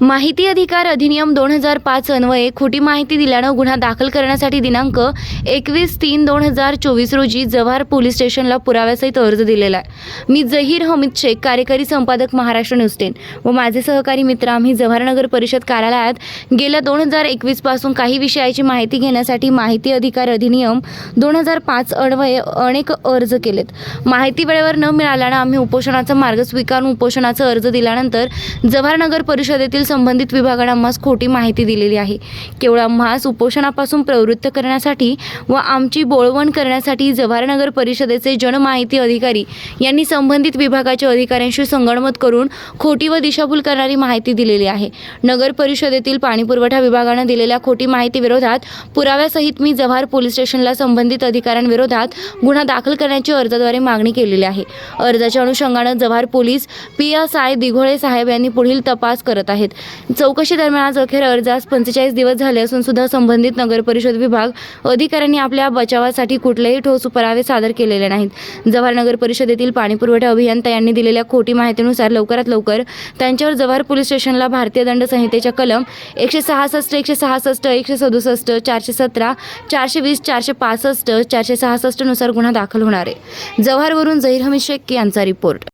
माहिती अधिकार अधिनियम दोन हजार पाच अन्वये खोटी माहिती दिल्यानं गुन्हा दाखल करण्यासाठी दिनांक एकवीस तीन दोन हजार चोवीस रोजी जव्हार पोलीस स्टेशनला पुराव्यासहित अर्ज दिलेला आहे. मी जहीर हमीद शेख कार्यकारी संपादक महाराष्ट्र न्यूज टेन व माझे सहकारी मित्र आम्ही जव्हारनगर परिषद कार्यालयात गेल्या दोन हजार एकवीसपासून काही विषयाची माहिती घेण्यासाठी माहिती अधिकार अधिनियम दोन हजार पाच अन्वये अनेक अर्ज केलेत. माहिती वेळेवर न मिळाल्यानं आम्ही उपोषणाचा मार्ग स्वीकारून उपोषणाचा अर्ज दिल्यानंतर जव्हारनगर परिषदेतील संबंधित विभागाने आम्हास खोटी माहिती दिलेली आहे. केवळ आम्हास उपोषणापासून प्रवृत्त करण्यासाठी व आमची बोळवण करण्यासाठी जव्हार नगर परिषदेचे जनमाहिती अधिकारी यांनी संबंधित विभागाच्या अधिकाऱ्यांशी संगणमत करून खोटी व दिशाभूल करणारी माहिती दिलेली आहे. नगर परिषदेतील पाणीपुरवठा विभागानं दिलेल्या खोटी माहिती विरोधात पुराव्यासहित मी जव्हार पोलीस स्टेशनला संबंधित अधिकाऱ्यांविरोधात गुन्हा दाखल करण्याची अर्जाद्वारे मागणी केलेली आहे. अर्जाच्या अनुषंगानं Jawhar police P S I Dighole साहेब यांनी पुढील तपास करत आहेत. चौकशी दरम्यान आज अखेर अर्जास पंचेचाळीस दिवस झाले असून सुद्धा संबंधित नगरपरिषद विभाग अधिकाऱ्यांनी आपल्या बचावासाठी कुठलेही ठोस पुरावे सादर केलेले नाहीत. जव्हार नगर परिषदेतील पाणीपुरवठा अभियंता यांनी दिलेल्या खोटी माहितीनुसार लवकरात लवकर त्यांच्यावर जव्हार पोलीस स्टेशनला भारतीय दंड संहितेच्या कलम एकशे सहासष्ट एकशे सहासष्ट एकशे सदुसष्ट चारशे सतरा चारशे वीस चारशे पासष्ट चारशे सहासष्टनुसार गुन्हा दाखल होणार आहे. जव्हारवरून झहीर हमीद शेख यांचा रिपोर्ट.